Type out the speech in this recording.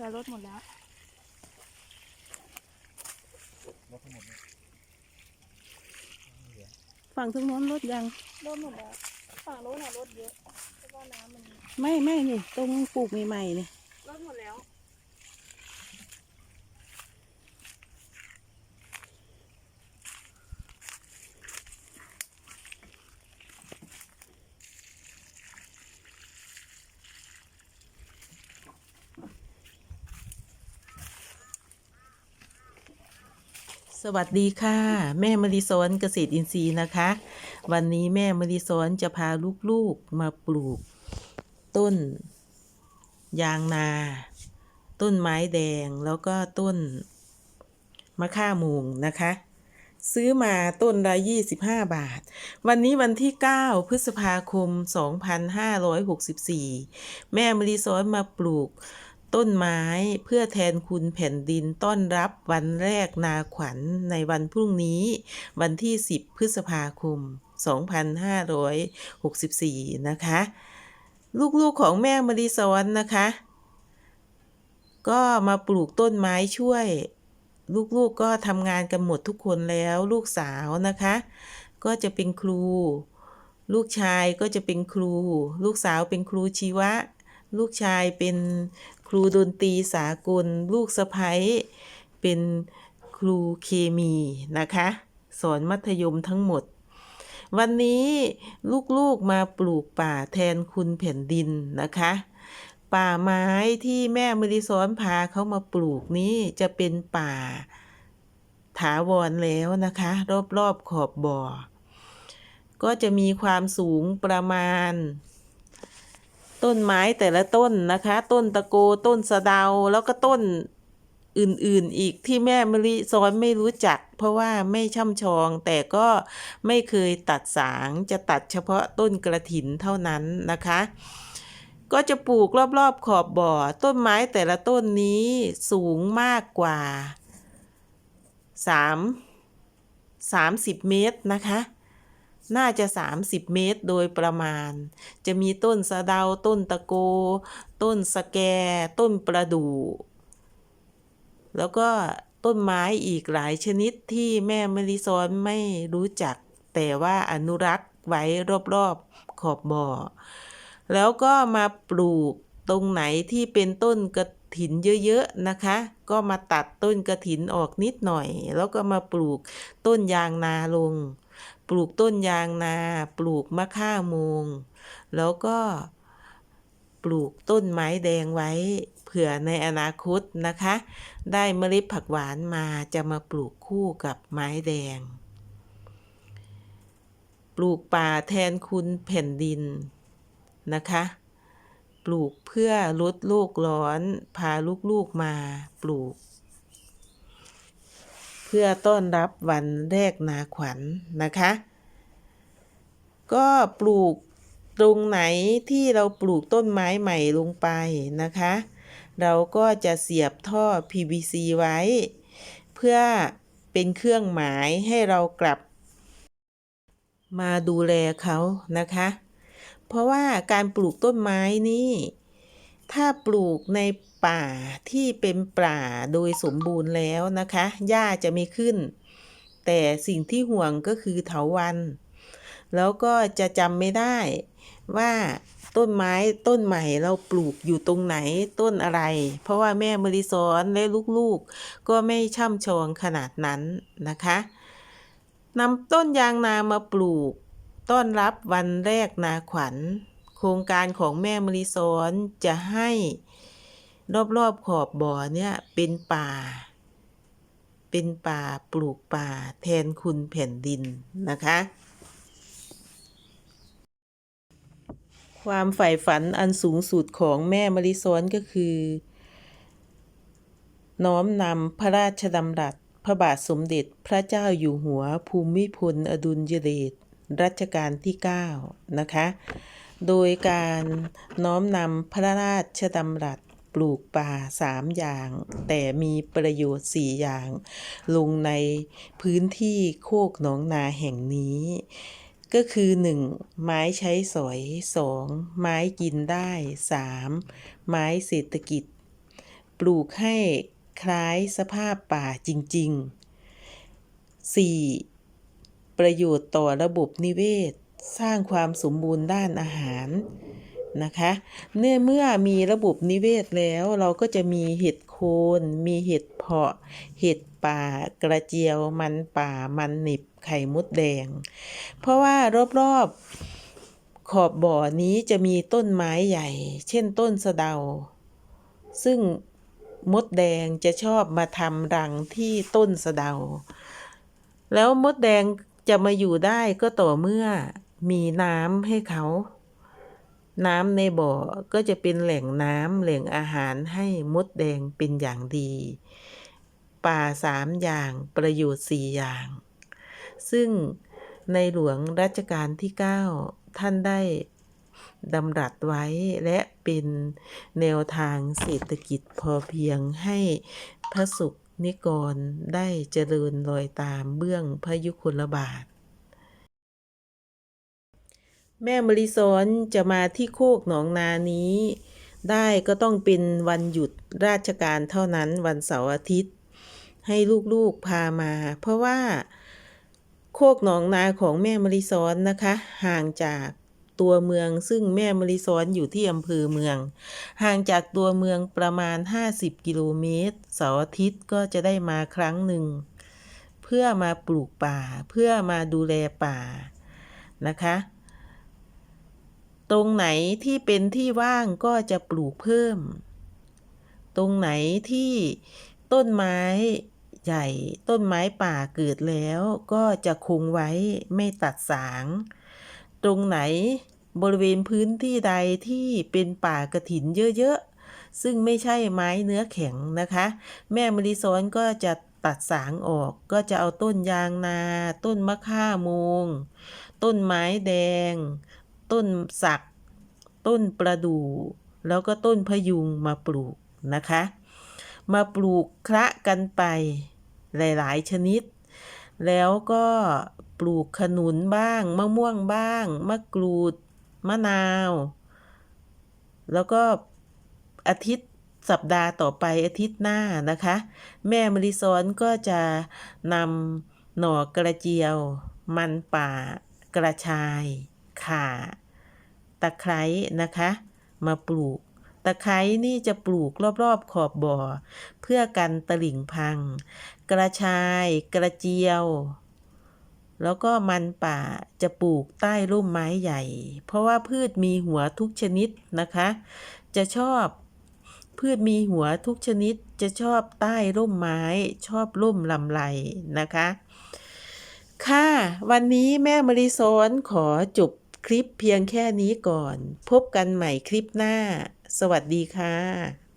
ค่ะที่เหลือรถหมดแล้วรถทั้งหมดเนี่ยเหลือฝั่งทุกโน้นรถยังรถหมดแล้วฝั่งโน้นน่ะรถเยอะเพราะว่าน้ำมัน ไม่ไม่นี่ตรงปลูกใหม่ๆนี่รถหมดแล้ว สวัสดีค่ะ แม่มริสอนเกษตรอินทรีย์นะคะ วันนี้แม่มริสอนจะพาลูกๆมาปลูก ต้น ยางนา ต้นไม้แดงแล้วก็ต้น มะข่ามูงนะคะ ซื้อมาต้นละ25 บาท วันนี้วันที่ 9 พฤษภาคม 2564 แม่มริสอนมาปลูก ต้นไม้เพื่อแทนคุณแผ่นดินต้อนรับวันแรกนาขวัญในวันพรุ่งนี้ วันที่ 10 พฤษภาคม 2564 นะคะ ลูกๆของแม่มาริสอนนะคะ ก็มาปลูกต้นไม้ช่วย ลูกๆก็ทำงานกันหมดทุกคนแล้วลูกสาวนะคะ ก็จะเป็นครู ลูกชายก็จะเป็นครู ลูกสาวเป็นครูชีวะลูกชายเป็น ครูดนตรีสากล ลูกสะใภ้เป็นครูเคมีนะคะ สอนมัธยมทั้งหมด วันนี้ลูกๆมาปลูกป่าแทนคุณแผ่นดินนะคะ ป่าไม้ที่แม่มริซ้อนพาเขามาปลูกนี้จะเป็นป่าถาวรแล้วนะคะ รอบๆขอบบ่อ ก็จะมีความสูงประมาณ ต้นไม้แต่ละต้นนะคะ ต้นตะโกต้นสะเดาแล้วก็ต้นอื่นๆอีกที่แม่มะลิซ้อนไม่รู้จัก เพราะว่าไม่ช่ำชอง แต่ก็ไม่เคยตัดสางจะตัดเฉพาะต้นกระถินเท่านั้นนะคะ ก็จะปลูกรอบๆขอบบ่อ ต้นไม้แต่ละต้นนี้สูงมากกว่า 3 30 เมตรนะคะ น่าจะ 30 เมตรโดยประมาณ จะมีต้นสะเดาต้นตะโก ต้นสแก ต้นประดู่ แล้วก็ต้นไม้อีกหลายชนิดที่แม่มลิซ้อนไม่รู้จัก แต่ว่าอนุรักษ์ไว้รอบๆขอบบ่อ แล้วก็มาปลูกตรงไหนที่เป็นต้นกระถินเยอะๆนะคะ ก็มาตัดต้นกระถินออกนิดหน่อย แล้วก็มาปลูกต้นยางนาลง ปลูกต้นยางนา ปลูกมะข่าโมงแล้วก็ปลูกต้นไม้แดงไว้เผื่อในอนาคตนะคะ ได้เมล็ดผักหวานมาจะมาปลูกคู่กับไม้แดง ปลูกป่าแทนคุณแผ่นดินนะคะ ปลูกเพื่อลดโลกร้อน พาลูกๆมาปลูก พื่อต้อนรับวันแรกนาขวัญนะคะ ก็ปลูกตรงไหนที่เราปลูกต้นไม้ใหม่ลงไปนะคะ เราก็จะเสียบท่อ PVC ไว้ เพื่อเป็นเครื่องหมายให้เรากลับ มาดูแลเขานะคะ เพราะว่าการปลูกต้นไม้นี่ ถ้าปลูกในป่าที่เป็นป่าโดยสมบูรณ์แล้วนะคะ หญ้าจะไม่ขึ้น แต่สิ่งที่ห่วงก็คือเถาวัน แล้วก็จะจำไม่ได้ว่าต้นไม้ต้นใหม่เราปลูกอยู่ตรงไหนต้นอะไร เพราะว่าแม่มริสอนและลูกๆก็ไม่ช่ำชองขนาดนั้นนะคะนำต้นยางนามาปลูก ต้อนรับวันแรกนาขวัญ โครงการของแม่มริสอนจะให้รอบๆขอบบ่อเนี่ยเป็นป่า เป็นป่าปลูกป่าแทนคุณแผ่นดินนะคะ ความใฝ่ฝันอันสูงสุดของแม่มริซ้อนก็คือ น้อมนำพระราชดำรัสพระบาทสมเด็จพระเจ้าอยู่หัวภูมิพลอดุลยเดชรัชกาลที่ 9 นะคะ โดยการน้อมนำพระราชดำรัสปลูกป่าสามอย่าง แต่มีประโยชน์สี่อย่าง ลงในพื้นที่โคกหนองนาแห่งนี้ ก็คือ 1. ไม้ใช้สอย 2. ไม้กินได้ 3. ไม้เศรษฐกิจ ปลูกให้คล้ายสภาพป่าจริง ๆ 4. ประโยชน์ต่อระบบนิเวศ สร้างความสมบูรณ์ด้านอาหารนะคะเนื่อเมื่อมีระบบนิเวศแล้วเราก็จะมีเห็ดโคน มีเห็ดเพาะ เห็ดป่ากระเจียวมันป่ามันหนิบไข่มดแดง เพราะว่ารอบๆขอบบ่อนี้จะมีต้นไม้ใหญ่ เช่นต้นสะเดา ซึ่งมดแดงจะชอบมาทำรังที่ต้นสะเดา แล้วมดแดงจะมาอยู่ได้ก็ต่อเมื่อ มีน้ำให้เขา น้ำในบ่อก็จะเป็นแหล่งน้ำแหล่งอาหารให้มดแดงเป็นอย่างดี ป่าสามอย่างประโยชน์สี่อย่าง ซึ่งในหลวงรัชกาลที่ 9 ท่านได้ดำรัสไว้และเป็นแนวทางเศรษฐกิจพอเพียงให้พระสุขนิกรได้เจริญรอยตามเบื้องพระยุคลบาท แม่มริซอนจะมาที่โคกหนองนานี้ ได้ก็ต้องเป็นวันหยุดราชการเท่านั้นวันเสาร์อาทิตย์ ให้ลูกๆพามา เพราะว่า โคกหนองนาของแม่มริซอนนะคะ ห่างจากตัวเมืองซึ่งแม่มริซอนอยู่ที่อำเภอเมือง ห่างจากตัวเมืองประมาณ 50 กิโลเมตรเสาร์อาทิตย์ก็จะได้มาครั้งหนึ่ง เพื่อมาปลูกป่าเพื่อมาดูแลป่านะคะ ตรงไหนที่เป็นที่ว่างก็จะปลูกเพิ่ม ตรงไหนที่ต้นไม้ใหญ่ต้นไม้ป่าเกิดแล้วก็จะคงไว้ไม่ตัดสาง ตรงไหนบริเวณพื้นที่ใดที่เป็นป่ากระถินเยอะๆ ซึ่งไม่ใช่ไม้เนื้อแข็งนะคะ แม่มริซอนก็จะตัดสางออกก็จะเอาต้นยางนา ต้นมะข่าโมง ต้นไม้แดง ต้นสัก ต้นประดู่แล้วก็ต้นพยุงมาปลูกนะคะ มาปลูกคละกันไปหลาย ๆ ชนิด แล้วก็ปลูกขนุนบ้าง มะม่วงบ้าง มะกรูด มะนาว แล้วก็อาทิตย์สัปดาห์ต่อไปอาทิตย์หน้านะคะ แม่มริซอนก็จะนำหน่อกระเจียว มันป่ากระชาย ข่า ตะไคร้นะคะ มาปลูก ตะไคร้นี่จะปลูกรอบๆขอบบ่อ เพื่อกันตะหลิ่งพัง กระชายกระเจียว แล้วก็มันป่าจะปลูกใต้ร่มไม้ใหญ่ เพราะว่าพืชมีหัวทุกชนิดนะคะ จะชอบพืชมีหัวทุกชนิดจะชอบใต้ร่มไม้ชอบร่มลำไรนะคะ ค่ะ วันนี้แม่มริซอนขอจบ คลิปเพียงแค่นี้ก่อน พบกันใหม่คลิปหน้า สวัสดีค่ะ